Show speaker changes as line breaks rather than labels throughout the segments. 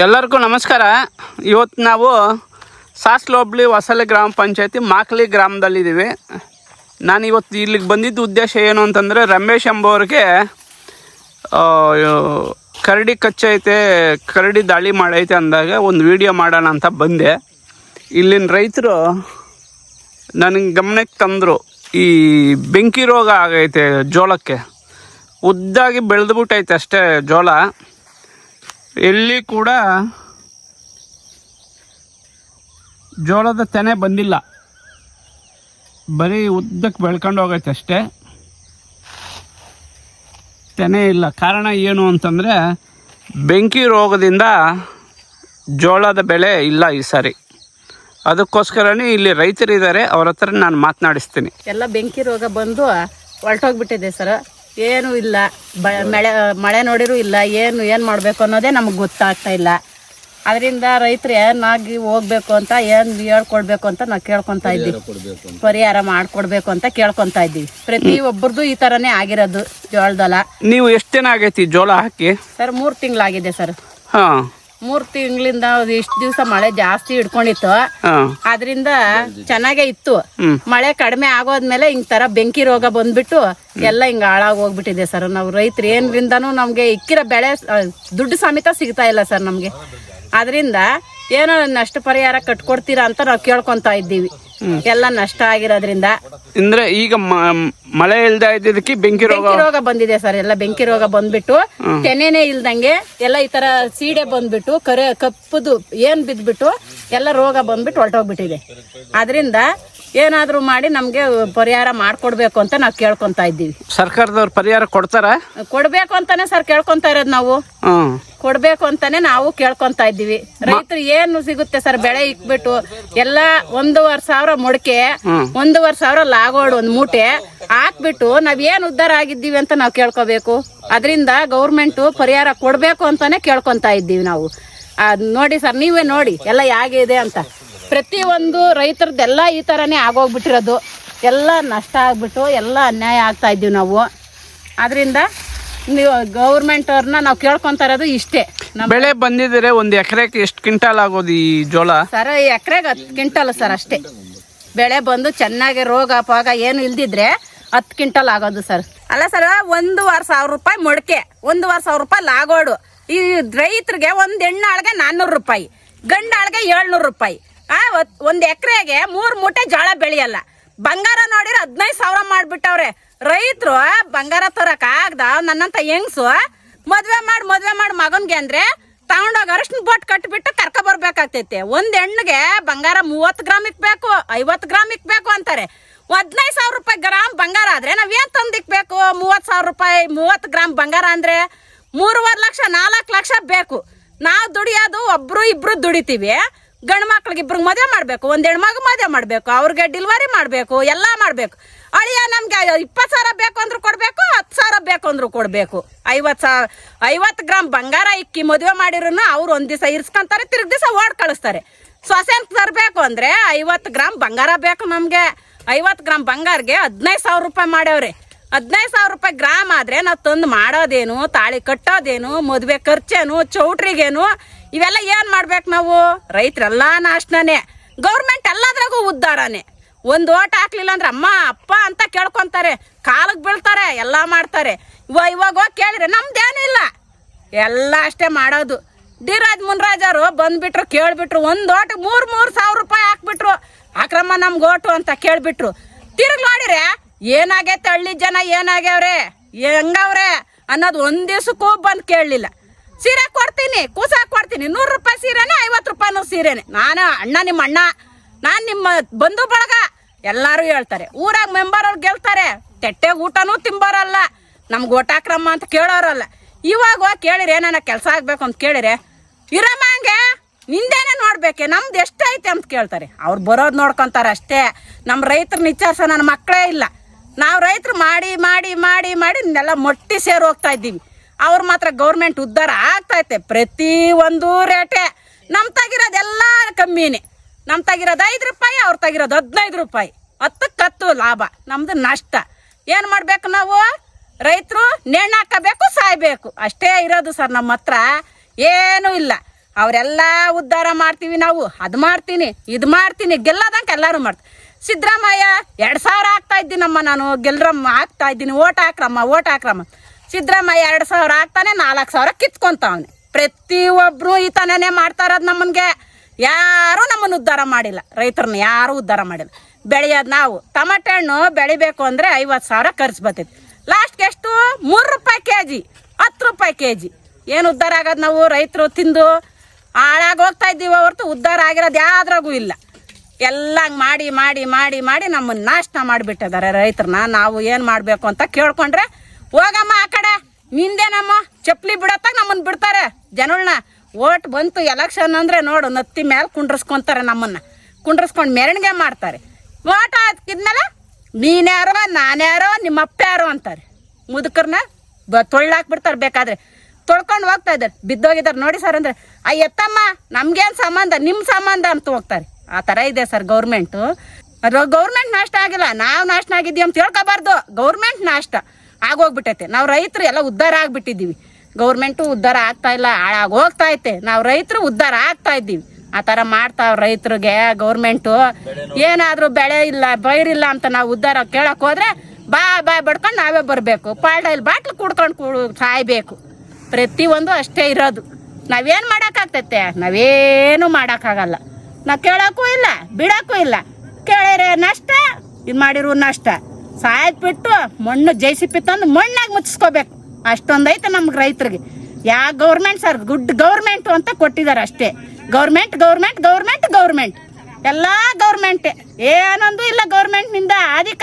ಎಲ್ಲರಿಗೂ ನಮಸ್ಕಾರ. ಇವತ್ತು ನಾವು ಸಾಸ್ಲೋಬ್ಳಿ ಹೋಬ್ಳಿ ಗ್ರಾಮ ಪಂಚಾಯತಿ ಮಾಕ್ಲಿ ಗ್ರಾಮದಲ್ಲಿದ್ದೀವಿ. ನಾನು ಇವತ್ತು ಇಲ್ಲಿಗೆ ಬಂದಿದ್ದ ಉದ್ದೇಶ ಏನು ಅಂತಂದರೆ ರಮೇಶ್ ಎಂಬವ್ರಿಗೆ ಕರಡಿ ಕಚ್ಚೈತೆ ಕರಡಿ ದಾಳಿ ಮಾಡೈತೆ ಅಂದಾಗ ಒಂದು ವಿಡಿಯೋ ಮಾಡೋಣ ಅಂತ ಬಂದೆ. ಇಲ್ಲಿನ ರೈತರು ನನಗೆ ಗಮನಕ್ಕೆ ತಂದರು, ಈ ಬೆಂಕಿ ರೋಗ ಆಗೈತೆ ಜೋಳಕ್ಕೆ. ಉದ್ದಾಗಿ ಬೆಳೆದ್ಬಿಟ್ಟೈತೆ ಅಷ್ಟೇ ಜೋಳ. ಎಲ್ಲಿ ಕೂಡ ಜೋಳದ ತೆನೆ ಬಂದಿಲ್ಲ. ಬರೀ ಉದ್ದಕ್ಕೆ ಬೆಳ್ಕೊಂಡು ಹೋಗೈತೆ ಅಷ್ಟೇ. ತೆನೆ ಇಲ್ಲ. ಕಾರಣ ಏನು ಅಂತಂದರೆ ಬೆಂಕಿ ರೋಗದಿಂದ ಜೋಳದ ಬೆಳೆ ಇಲ್ಲ ಈ ಸಾರಿ. ಅದಕ್ಕೋಸ್ಕರನೇ ಇಲ್ಲಿ ರೈತರಿದ್ದಾರೆ. ಅವ್ರ ಹತ್ರ ನಾನು ಮಾತನಾಡಿಸ್ತೀನಿ.
ಎಲ್ಲ ಬೆಂಕಿ ರೋಗ ಬಂದು ಹೊರಟೋಗ್ಬಿಟ್ಟಿದೆ ಸರ್. ಏನು ಇಲ್ಲ. ಬ ಮಳೆ ಮಳೆ ನೋಡಿರೂ ಇಲ್ಲ. ಏನು ಏನು ಮಾಡಬೇಕು ಅನ್ನೋದೇ ನಮಗೆ ಗೊತ್ತಾಗ್ತಾ ಇಲ್ಲ. ಅದರಿಂದ ರೈತರು ಏನಾಗಿ ಹೋಗ್ಬೇಕು ಅಂತ ಏನು ಹೇಳ್ಕೊಡ್ಬೇಕು ಅಂತ ನಾವು ಕೇಳ್ಕೊತಾ ಇದ್ದೀವಿ. ಪರಿಹಾರ ಮಾಡ್ಕೊಡ್ಬೇಕು ಅಂತ ಕೇಳ್ಕೊತಾ ಇದ್ದೀವಿ. ಪ್ರತಿ ಒಬ್ಬರದು ಈ ಥರನೇ ಆಗಿರೋದು ಜೋಳದಲ್ಲ.
ನೀವು ಎಷ್ಟು ದಿನ ಆಗೈತಿ ಜೋಳ ಹಾಕಿ?
ಸರ್ ಮೂರು ತಿಂಗಳಾಗಿದೆ ಸರ್.
ಹಾಂ.
ಮೂರು ತಿಂಗಳಿಂದ ಇಷ್ಟು ದಿವಸ ಮಳೆ ಜಾಸ್ತಿ ಹಿಡ್ಕೊಂಡಿತ್ತು.
ಅದರಿಂದ
ಆದ್ರಿಂದ ಚೆನ್ನಾಗೇ ಇತ್ತು. ಮಳೆ ಕಡಿಮೆ ಆಗೋದ್ಮೇಲೆ ಹಿಂಗ್ ತರ ಬೆಂಕಿ ರೋಗ ಬಂದ್ಬಿಟ್ಟು ಎಲ್ಲ ಹಿಂಗ ಹಾಳಾಗಿ ಹೋಗ್ಬಿಟ್ಟಿದೆ ಸರ್. ನಾವು ರೈತರು ಏನ್ರಿಂದಾನು ನಮ್ಗೆ ಇಕ್ಕಿರೋ ಬೆಳೆ ದುಡ್ಡು ಸಮೇತ ಸಿಗ್ತಾ ಇಲ್ಲ ಸರ್ ನಮ್ಗೆ. ಅದರಿಂದ ಏನೋ ನಷ್ಟ ಪರಿಹಾರ ಕಟ್ಕೊಡ್ತೀರಾ ಅಂತ ನಾವು ಕೇಳ್ಕೊಂತ ಇದ್ದೀವಿ. ಎಲ್ಲ ನಷ್ಟ ಆಗಿರೋದ್ರಿಂದ.
ಅಂದ್ರೆ ಈಗ ಮಳೆ ಇಲ್ದ ಇದ್ದಕ್ಕೆ ಬೆಂಕಿ ರೋಗ
ರೋಗ ಬಂದಿದೆ ಸರ್ ಎಲ್ಲ ಬೆಂಕಿ ರೋಗ ಬಂದ್ಬಿಟ್ಟು ತೆನೆನೆ ಇಲ್ದಂಗೆ ಎಲ್ಲ ಈ ತರ ಸೀಡೆ ಬಂದ್ಬಿಟ್ಟು ಕರೆ ಕಪ್ಪದು ಏನ್ ಬಿದ್ಬಿಟ್ಟು ಎಲ್ಲ ರೋಗ ಬಂದ್ಬಿಟ್ಟು ಹೊರಟೋಗ್ಬಿಟ್ಟಿದೆ. ಅದರಿಂದ ಏನಾದ್ರೂ ಮಾಡಿ ನಮ್ಗೆ ಪರಿಹಾರ ಮಾಡ್ಕೊಡ್ಬೇಕು ಅಂತ ನಾವು ಕೇಳ್ಕೊಂತ ಇದ್ದೀವಿ.
ಸರ್ಕಾರದವ್ರು ಪರಿಹಾರ ಕೊಡ್ತಾರ?
ಕೊಡ್ಬೇಕು ಅಂತಾನೆ ಸರ್ ಕೇಳ್ಕೊಂತ ಇರೋದು ನಾವು. ಕೊಡ್ಬೇಕು ಅಂತಾನೆ ನಾವು ಕೇಳ್ಕೊಂತಾ ಇದ್ದೀವಿ. ರೈತರು ಏನು ಸಿಗುತ್ತೆ ಸರ್ ಬೆಳೆ ಇಕ್ಬಿಟ್ಟು ಎಲ್ಲ ಒಂದೂವರೆ ಸಾವಿರ ಮೊಡಕೆ ಒಂದೂವರೆ ಸಾವಿರ ಲಾಗೋಡ್ ಒಂದ್ ಮೂಟೆ ಹಾಕ್ಬಿಟ್ಟು ನಾವ್ ಏನ್ ಉದ್ದಾರ ಆಗಿದ್ದೀವಿ ಅಂತ ನಾವು ಕೇಳ್ಕೊಬೇಕು. ಅದರಿಂದ ಗೌರ್ಮೆಂಟ್ ಪರಿಹಾರ ಕೊಡ್ಬೇಕು ಅಂತಾನೆ ಕೇಳ್ಕೊಂತಾ ಇದ್ದೀವಿ ನಾವು. ಅದ್ ನೋಡಿ ಸರ್ ನೀವೇ ನೋಡಿ ಎಲ್ಲ ಹೇಗಿದೆ ಅಂತ. ಪ್ರತಿ ಒಂದು ರೈತರದ್ದೆಲ್ಲ ಈ ತರನೇ ಆಗೋಗ್ಬಿಟ್ಟಿರೋದು. ಎಲ್ಲ ನಷ್ಟ ಆಗ್ಬಿಟ್ಟು ಎಲ್ಲ ಅನ್ಯಾಯ ಆಗ್ತಾ ಇದ್ದೀವಿ ನಾವು. ಅದರಿಂದ ನೀವು ಗೌರ್ಮೆಂಟ್ ಅವ್ರನ್ನ ನಾವು ಕೇಳ್ಕೊಂತಾರದು ಇಷ್ಟೇ.
ಬೆಳೆ ಬಂದಿದ್ರೆ ಒಂದು ಎಕರೆಗೆ ಎಷ್ಟು ಕ್ವಿಂಟಲ್ ಆಗೋದು ಈ ಜೋಳ?
ಸರ್ ಈ ಎಕರೆಗೆ ಹತ್ತು ಕ್ವಿಂಟಲ್ ಸರ್ ಅಷ್ಟೇ. ಬೆಳೆ ಬಂದು ಚೆನ್ನಾಗಿ ರೋಗ ಪಾಗ ಏನು ಇಲ್ದಿದ್ರೆ ಹತ್ತು ಕ್ವಿಂಟಲ್ ಆಗೋದು ಸರ್. ಅಲ್ಲ ಸರ್ ಒಂದೂವರೆ ಸಾವಿರ ರೂಪಾಯಿ ಮೊಡಕೆ ಒಂದೂವರೆ ಸಾವಿರ ರೂಪಾಯಿ ಲಾಗೋಡು. ಈ ರೈತರಿಗೆ ಒಂದು ಹೆಣ್ಣಾಳ್ಗೆ ನಾನ್ನೂರು ರೂಪಾಯಿ ಗಂಡಾಳ್ಗೆ ಏಳ್ನೂರು ರೂಪಾಯಿ. ಆ ಒಂದ್ ಎಕರೆಗೆ ಮೂರು ಮೂಟೆ ಜೋಳ ಬೆಳೆಯಲ್ಲ. ಬಂಗಾರ ನೋಡಿರ ಹದಿನೈದು ಸಾವಿರ ಮಾಡ್ಬಿಟ್ಟವ್ರೆ. ರೈತರು ಬಂಗಾರ ತರಕ ಆಗದ? ನನ್ನಂತ ಹೆಂಗ್ಸು ಮದ್ವೆ ಮಾಡಿ ಮದ್ವೆ ಮಾಡಿ ಮಗನ್ಗೆ ಅಂದ್ರೆ ತಗೊಂಡೋಗಿ ಅರಶಿನ ಬೊಟ್ ಕಟ್ಬಿಟ್ಟು ಕರ್ಕ ಬರ್ಬೇಕಾಗ್ತೈತೆ. ಒಂದ್ ಹೆಣ್ಣಿಗೆ ಬಂಗಾರ ಮೂವತ್ತು ಗ್ರಾಮ್ ಇಕ್ಬೇಕು, ಐವತ್ತು ಗ್ರಾಮ್ ಇಕ್ಬೇಕು ಅಂತಾರೆ. ಹದಿನೈದು ಸಾವಿರ ರೂಪಾಯಿ ಗ್ರಾಮ್ ಬಂಗಾರ ಆದ್ರೆ ನಾವ್ ಏನ್ ತಂದಿಕ್ಬೇಕು ಮೂವತ್ತು ಸಾವಿರ ರೂಪಾಯಿ, ಮೂವತ್ತು ಗ್ರಾಮ್ ಬಂಗಾರ ಅಂದ್ರೆ ಮೂರುವರೆ ಲಕ್ಷ, ನಾಲ್ಕು ಲಕ್ಷ ಬೇಕು. ನಾವು ದುಡಿಯೋದು ಒಬ್ರು ಇಬ್ರು ದುಡಿತೀವಿ. ಗಂಡು ಮಕ್ಳಿಗೆ ಇಬ್ರಿಗೆ ಮದುವೆ ಮಾಡಬೇಕು ಒಂದು ಹೆಣ್ಮಗು ಮದುವೆ ಮಾಡಬೇಕು, ಅವ್ರಿಗೆ ಡೆಲಿವರಿ ಮಾಡಬೇಕು, ಎಲ್ಲ ಮಾಡಬೇಕು. ಅಳಿಯ ನಮಗೆ ಇಪ್ಪತ್ತು ಸಾವಿರ ಬೇಕು ಅಂದ್ರೆ ಕೊಡಬೇಕು, ಹತ್ತು ಸಾವಿರ ಬೇಕು ಅಂದ್ರೆ ಕೊಡಬೇಕು. ಐವತ್ತು ಸಾವಿರ ಐವತ್ತು ಗ್ರಾಮ್ ಬಂಗಾರ ಇಕ್ಕಿ ಮದುವೆ ಮಾಡಿರೂ ಅವ್ರು ಒಂದು ದಿವಸ ಇರ್ಸ್ಕೊಂತಾರೆ, ತಿರ್ಗಿ ದಿವಸ ಓಡ್ ಕಳಿಸ್ತಾರೆ. ಸೊಸೆನ್ ತರಬೇಕು ಅಂದರೆ ಐವತ್ತು ಗ್ರಾಮ್ ಬಂಗಾರ ಬೇಕು ನಮಗೆ. ಐವತ್ತು ಗ್ರಾಮ್ ಬಂಗಾರ್ಗೆ ಹದಿನೈದು ಸಾವಿರ ರೂಪಾಯಿ ಮಾಡ್ಯಾವ್ರಿ. ಹದಿನೈದು ಸಾವಿರ ರೂಪಾಯಿ ಗ್ರಾಮ್ ಆದ್ರೆ ನಾವು ತಂದು ಮಾಡೋದೇನು, ತಾಳಿ ಕಟ್ಟೋದೇನು, ಮದುವೆ ಖರ್ಚೇನು, ಚೌಟ್ರಿಗೇನು ಇವೆಲ್ಲ ಏನು ಮಾಡ್ಬೇಕು ನಾವು? ರೈತರೆಲ್ಲ ನಾಶನೇ ಗೌರ್ಮೆಂಟ್ ಎಲ್ಲದ್ರಾಗೂ ಉದ್ಧಾರನೇ ಒಂದು ಓಟ್ ಹಾಕ್ಲಿಲ್ಲ ಅಂದ್ರೆ ಅಮ್ಮ, ಅಪ್ಪ ಅಂತ ಕೇಳ್ಕೊಂತಾರೆ. ಕಾಲಕ್ಕೆ ಬೀಳ್ತಾರೆ, ಎಲ್ಲ ಮಾಡ್ತಾರೆ. ಇವ ಇವಾಗ ಹೋಗಿ ಕೇಳಿದ್ರೆ ನಮ್ದೇನೂ ಇಲ್ಲ. ಎಲ್ಲ ಅಷ್ಟೇ ಮಾಡೋದು. ಡಿ ರಾಜ್ ಮುನ್ರಾಜ್ ಅವರು ಬಂದ್ಬಿಟ್ರು, ಕೇಳ್ಬಿಟ್ರು. ಒಂದು ಓಟ್ ಮೂರು ಮೂರು ಸಾವಿರ ರೂಪಾಯಿ ಹಾಕ್ಬಿಟ್ರು. ಅಕ್ರಮ ನಮ್ಗೆ ಓಟು ಅಂತ ಕೇಳಿಬಿಟ್ರು. ತಿರುಗಿ ನೋಡಿರೆ ಏನಾಗೈತೆ ಹಳ್ಳಿ ಜನ, ಏನಾಗ್ಯಾವ್ರೆ? ಹೆಂಗವ್ರೆ ಅನ್ನೋದು ಒಂದು ದಿವ್ಸಕ್ಕೂ ಬಂದು ಕೇಳಲಿಲ್ಲ. ಸೀರೆ ಕೊಡ್ತೀನಿ ಕೂಸ ಕೊಡ್ತೀನಿ. ನೂರು ರೂಪಾಯಿ ಸೀರೆನೆ, ಐವತ್ತು ರೂಪಾಯಿನೂ ಸೀರೆನೆ. ನಾನು ಅಣ್ಣ, ನಿಮ್ಮ ಅಣ್ಣ, ನಾನು ನಿಮ್ಮ ಬಂಧು ಬಳಗ, ಎಲ್ಲರೂ ಹೇಳ್ತಾರೆ. ಊರಾಗ ಮೆಂಬರ್ ಅವ್ರು ಗೆಲ್ತಾರೆ. ತೆಟ್ಟೆಗೆ ಊಟನೂ ತಿಂಬೋರಲ್ಲ. ನಮ್ಗೆ ಓಟಾಕ್ರಮ ಅಂತ ಕೇಳೋರಲ್ಲ. ಇವಾಗ ಕೇಳಿರಿ ಕೇಳಿರೆ ನನ್ನ ಕೆಲಸ ಆಗ್ಬೇಕು ಅಂತ ಕೇಳಿರಿ. ಇರಮ್ಮ ಹಂಗೆ, ನಿಂದೇನೆ ನೋಡ್ಬೇಕೆ? ನಮ್ದು ಎಷ್ಟೈತೆ ಅಂತ ಕೇಳ್ತಾರೆ. ಅವ್ರು ಬರೋದು ನೋಡ್ಕೊಂತಾರೆ ಅಷ್ಟೇ. ನಮ್ಮ ರೈತರನ್ನ ವಿಚಾರಿಸೋ ನನ್ನ ಮಕ್ಕಳೇ ಇಲ್ಲ. ನಾವು ರೈತರು ಮಾಡಿ ಮಾಡಿ ಮಾಡಿ ಮಾಡಿ ಎಲ್ಲ ಮೊಟ್ಟಿ ಸೇರಿ ಹೋಗ್ತಾ ಇದ್ದೀವಿ. ಅವ್ರು ಮಾತ್ರ ಗೌರ್ಮೆಂಟ್ ಉದ್ಧಾರ ಆಗ್ತೈತೆ ಪ್ರತಿ ಒಂದು ರೇಟೆ. ನಮ್ಮ ತಗಿರೋದೆಲ್ಲ ಕಮ್ಮಿನೇ. ನಮ್ಮ ತಗಿರೋದು ಐದು ರೂಪಾಯಿ, ಅವ್ರು ತಗಿರೋದು ಹದಿನೈದು ರೂಪಾಯಿ. ಹತ್ತಕ್ಕೆ ಹತ್ತು ಲಾಭ, ನಮ್ದು ನಷ್ಟ. ಏನು ಮಾಡ್ಬೇಕು ನಾವು? ರೈತರು ನೆಣ್ಣು ಹಾಕಬೇಕು, ಸಾಯ್ಬೇಕು. ಅಷ್ಟೇ ಇರೋದು ಸರ್ ನಮ್ಮ ಹತ್ರ. ಏನೂ ಇಲ್ಲ. ಅವರೆಲ್ಲ ಉದ್ಧಾರ ಮಾಡ್ತೀವಿ ನಾವು. ಅದು ಮಾಡ್ತೀನಿ, ಇದು ಮಾಡ್ತೀನಿ, ಗೆಲ್ಲದಂಕ ಎಲ್ಲರೂ ಮಾಡ್ತೀವಿ. ಸಿದ್ದರಾಮಯ್ಯ, ಎರಡು ಸಾವಿರ ಹಾಕ್ತಾ ಇದ್ದೀನಮ್ಮ ನಾನು. ಗೆಲ್ರಮ್ಮ ಹಾಕ್ತಾ ಇದ್ದೀನಿ. ಓಟ್ ಹಾಕ್ರಮ್ಮ ಓಟ್ ಹಾಕ್ರಮ್ಮ. ಸಿದ್ದರಾಮಯ್ಯ ಎರಡು ಸಾವಿರ ಆಗ್ತಾನೆ, ನಾಲ್ಕು ಸಾವಿರ ಕಿತ್ಕೊಂತಾವನೆ. ಪ್ರತಿಯೊಬ್ಬರು ಈ ತನನೇ ಮಾಡ್ತಾ ಇರೋದು ನಮ್ಮನ್ಗೆ ಯಾರೂ ನಮ್ಮನ್ನು ಉದ್ಧಾರ ಮಾಡಿಲ್ಲ. ರೈತರನ್ನ ಯಾರೂ ಉದ್ಧಾರ ಮಾಡಿಲ್ಲ. ಬೆಳೆಯೋದು ನಾವು ತಮಟೆ ಹಣ್ಣು ಬೆಳಿಬೇಕು ಅಂದರೆ ಐವತ್ತು ಸಾವಿರ ಖರ್ಚು ಬರ್ತೈತಿ. ಲಾಸ್ಟ್ಗೆ ಎಷ್ಟು? ಮೂರು ರೂಪಾಯಿ ಕೆ ಜಿ ಹತ್ತು ರೂಪಾಯಿ ಕೆ ಜಿ ಏನು ಉದ್ಧಾರ ಆಗೋದು ನಾವು? ರೈತರು ತಿಂದು ಹಾಳಾಗಿ ಹೋಗ್ತಾ ಇದ್ದೀವಿ ಹೊರತು ಉದ್ಧಾರ ಆಗಿರೋದು ಯಾವ್ದ್ರಾಗೂ ಇಲ್ಲ. ಎಲ್ಲ ಮಾಡಿ ಮಾಡಿ ಮಾಡಿ ಮಾಡಿ ನಮ್ಮನ್ನ ನಾಶನ ಮಾಡಿಬಿಟ್ಟಿದ್ದಾರೆ ರೈತರನ್ನ ನಾವು ಏನು ಮಾಡಬೇಕು ಅಂತ ಕೇಳ್ಕೊಂಡ್ರೆ ಹೋಗಮ್ಮ ಆ ಕಡೆ. ನಿಂದೇನಮ್ಮ? ಚಪ್ಪಲಿ ಬಿಡತ್ತಾಗ ನಮ್ಮನ್ನ ಬಿಡ್ತಾರೆ. ಜನಗಳನ್ನ ಓಟ್ ಬಂತು ಎಲೆಕ್ಷನ್ ಅಂದರೆ ನೋಡು, ನತ್ತಿ ಮೇಲೆ ಕುಂಡ್ರಸ್ಕೊಂತಾರೆ ನಮ್ಮನ್ನ. ಕುಂಡ್ರಸ್ಕೊಂಡು ಮೆರವಣಿಗೆ ಮಾಡ್ತಾರೆ. ಓಟ್ ಹಾಕಿದ್ಮೇಲೆ ನೀನ್ಯಾರೋ ನಾನ್ಯಾರೋ ನಿಮ್ಮ ಅಪ್ಪ ಯಾರೋ ಅಂತಾರೆ. ಮುದುಕರ್ನ ಬ ತೊಳ್ಳಾಕ್ಬಿಡ್ತಾರೆ ಬೇಕಾದ್ರೆ. ತೊಳ್ಕೊಂಡು ಹೋಗ್ತಾ ಇದ್ದಾರೆ. ಬಿದ್ದೋಗಿದ್ದಾರೆ. ನೋಡಿ ಸರ್ ಅಂದರೆ ಆ ಎತ್ತಮ್ಮ ನಮ್ಗೇನು ಸಂಬಂಧ? ನಿಮ್ಮ ಸಂಬಂಧ ಅಂತ ಹೋಗ್ತಾರೆ. ಆ ಥರ ಇದೆ ಸರ್ ಗೌರ್ಮೆಂಟು. ಗೌರ್ಮೆಂಟ್ ನಾಷ್ಟ ಆಗಿಲ್ಲ. ನಾವು ನಾಷ್ಟ ಆಗಿದ್ದೀವಿ ಅಂತ ಹೇಳ್ಕೋಬಾರ್ದು. ಗೌರ್ಮೆಂಟ್ ನಾಷ್ಟ. ಆಗೋಗ್ಬಿಟ್ಟೈತೆ. ನಾವು ರೈತರು ಎಲ್ಲ ಉದ್ಧಾರ ಆಗಿಬಿಟ್ಟಿದ್ದೀವಿ. ಗೌರ್ಮೆಂಟು ಉದ್ಧಾರ ಆಗ್ತಾ ಇಲ್ಲ ಹಾಳಾಗೋಗ್ತಾ ಐತೆ. ನಾವು ರೈತರು ಉದ್ಧಾರ ಆಗ್ತಾ ಇದ್ದೀವಿ. ಆ ಥರ ಮಾಡ್ತಾವ ರೈತರಿಗೆ, ಗೌರ್ಮೆಂಟು, ಏನಾದರೂ ಬೆಳೆ ಇಲ್ಲ ಬೈರಿಲ್ಲ ಅಂತ ನಾವು ಉದ್ಧಾರ ಕೇಳಕ್ ಹೋದ್ರೆ ಬಾ ಬಾ ಬಡ್ಕೊಂಡು ನಾವೇ ಬರಬೇಕು. ಪಾಳ್ಡಲ್ಲಿ ಬಾಟ್ಲು ಕುಡ್ಕೊಂಡು ಕೂಡು, ಸಾಯ್ಬೇಕು. ಪ್ರತಿಯೊಂದು ಅಷ್ಟೇ ಇರೋದು. ನಾವೇನು ಮಾಡೋಕ್ಕಾಗ್ತೈತೆ? ನಾವೇನು ಮಾಡೋಕ್ಕಾಗಲ್ಲ. ನಾವು ಕೇಳೋಕ್ಕೂ ಇಲ್ಲ, ಬಿಡೋಕ್ಕೂ ಇಲ್ಲ. ಕೇಳಿರೋ ನಷ್ಟ, ಇದು ಮಾಡಿರೋ ನಷ್ಟ. ಸಾಯ್ಬಿಟ್ಟು ಮಣ್ಣು ಜೈಸಿಪಿ ತಂದು ಮಣ್ಣಾಗ ಮುಚ್ಚಿಸ್ಕೋಬೇಕು ಅಷ್ಟೊಂದೈತೆ ನಮ್ಗೆ ರೈತರಿಗೆ. Yeah government sir good government ಅಂತ ಕೊಟ್ಟಿದ್ದಾರೆ ಅಷ್ಟೇ. ಗೌರ್ಮೆಂಟ್ ಗೌರ್ಮೆಂಟ್ ಗೌರ್ಮೆಂಟ್ ಗೌರ್ಮೆಂಟ್ ಎಲ್ಲ ಗೌರ್ಮೆಂಟ್ ಏನೊಂದು ಇಲ್ಲ ಗೌರ್ಮೆಂಟ್ನಿಂದ ಅಧಿಕ.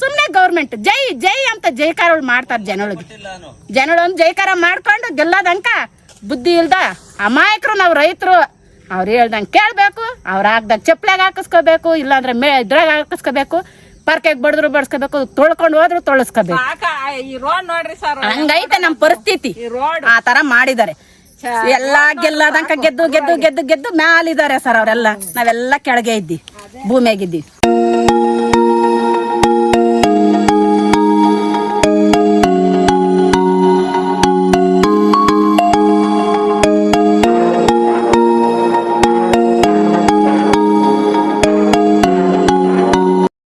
ಸುಮ್ಮನೆ ಗೌರ್ಮೆಂಟ್ ಜೈ ಜೈ ಅಂತ ಜೈಕಾರಗಳು ಮಾಡ್ತಾರೆ ಜನಗಳಿಗೆ. ಜನಗಳೊಂದು ಜೈಕಾರ ಮಾಡ್ಕೊಂಡು ಗೆಲ್ಲದಂಕ ಬುದ್ಧಿ ಇಲ್ದ ಅಮಾಯಕರು ನಾವು ರೈತರು. ಅವ್ರು ಹೇಳ್ದಂಗೆ ಕೇಳಬೇಕು, ಅವ್ರು ಹಾಕ್ದಾಗ ಚಪ್ಪಲಾಗ ಹಾಕಿಸ್ಕೋಬೇಕು, ಇಲ್ಲಾಂದ್ರೆ ಮೇ ಇದ್ರಾಗ ಹಾಕಿಸ್ಕೋಬೇಕು. ಪರ್ಕೆಗೆ ಬಡದ್ರು ಬಡ್ಸ್ಕೋಬೇಕು ತೊಳ್ಕೊಂಡು ಹೋದ್ರು ತೊಳಸ್ಕೋಬೇಕು.
ಸಾಕ ಈ ರೋಡ್ ನೋಡ್ರಿ ಸರ್
ಹಂಗೈತೆ ನಮ್ಮ ಪರಿಸ್ಥಿತಿ.
ರೋಡ್
ಆ ತರ ಮಾಡಿದ್ದಾರೆ. ಎಲ್ಲಾ ಗೆಲ್ಲದಂಕ ಗೆದ್ದು ಗೆದ್ದು ಗೆದ್ದು ಗೆದ್ದು ಮ್ಯಾಲಿದ್ದಾರೆ ಸರ್ ಅವರೆಲ್ಲ. ನಾವೆಲ್ಲ ಕೆಳಗೆ ಇದ್ದಿ ಭೂಮಿಯಾಗಿದ್ದೀವಿ